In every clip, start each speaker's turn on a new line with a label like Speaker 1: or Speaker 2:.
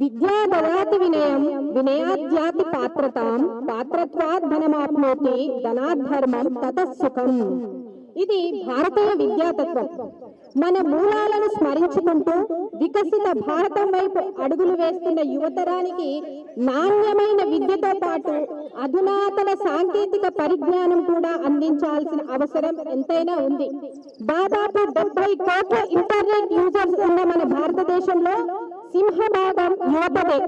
Speaker 1: విద్యా దదాతి వినయం వినయాద్యాతి పాత్రతాం పాత్రత్వాత్ ధనమాప్నోతి ధనాధర్మం తతసుఖం ఇది భారతీయ విద్యాతత్వం. మన మూలాలను స్మరించుకుంటూ వికసిత భారతం వైపు అడుగులు వేస్తున్న యువతరానికి నాణ్యమైన విద్యతో పాటు అధునాతన సాంకేతిక పరిజ్ఞానం కూడా అందించాల్సిన అవసరం ఎంతైనా ఉంది. దాదాపు డెబ్బై కోట్ల ఇంటర్నెట్ యూజర్స్ ఉన్న మన భారతదేశంలో సింహభాగం యువతదే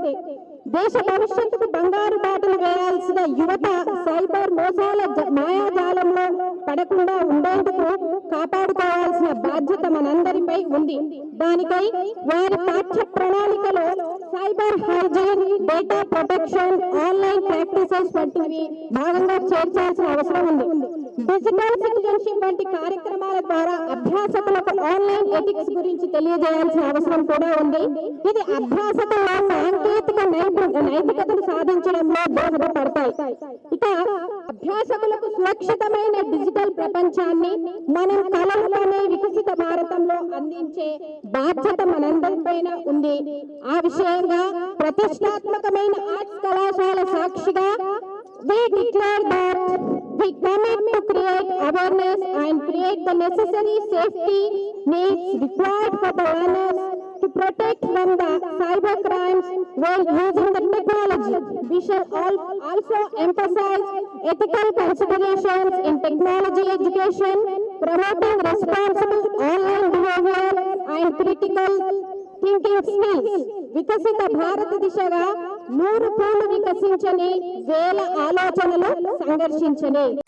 Speaker 1: దేశ భవిష్యత్తుకు బంగారు బాటలు వేయాల్సిన యువత సైబర్ మోసాల జ- మాయాజాలంలో పడకుండా ఉండేందుకు కాపాడుకోవాల్సిన బాధ్యత మనందరిపై ఉంది. దానికై వారి పాఠ్య ప్రణాళికలో cyber hygiene data protection online practices వంటివి భాగంగా చేర్చాల్సిన అవసరం ఉంది. డిజిటల్ సిటిజన్షిప్ వంటి కార్యక్రమాల ద్వారా అభ్యాసకులకు ఆన్లైన్ ఎథిక్స్ గురించి తెలియజేయాల్సిన అవసరం కూడా ఉంది. ఇది అభ్యాసకుల సాంకేతిక నైతికతను సాధించడంలో దోహదపడతాయి. ఇక అభ్యాసకులకు సురక్షితమైన డిజిటల్ ప్రపంచాన్ని మనం కలలు వికసిత భారతంలో అందించే బాధ్యత మనందరిపైన ఉంది. ఆ విషయంగా ప్రతిష్టాత్మకమైన ఆర్ట్స్ కళాశాల సాక్షిగా we declare we commit to create awareness and create the necessary safety needs required for the learners to protect from the cyber crimes while using the technology. We shall also emphasize ethical considerations in technology education, promoting responsible online behavior and critical thinking skills Viksit Bharat దిశగా నూరు పూలు వికసించని వేల ఆలోచనలు సంఘర్షించని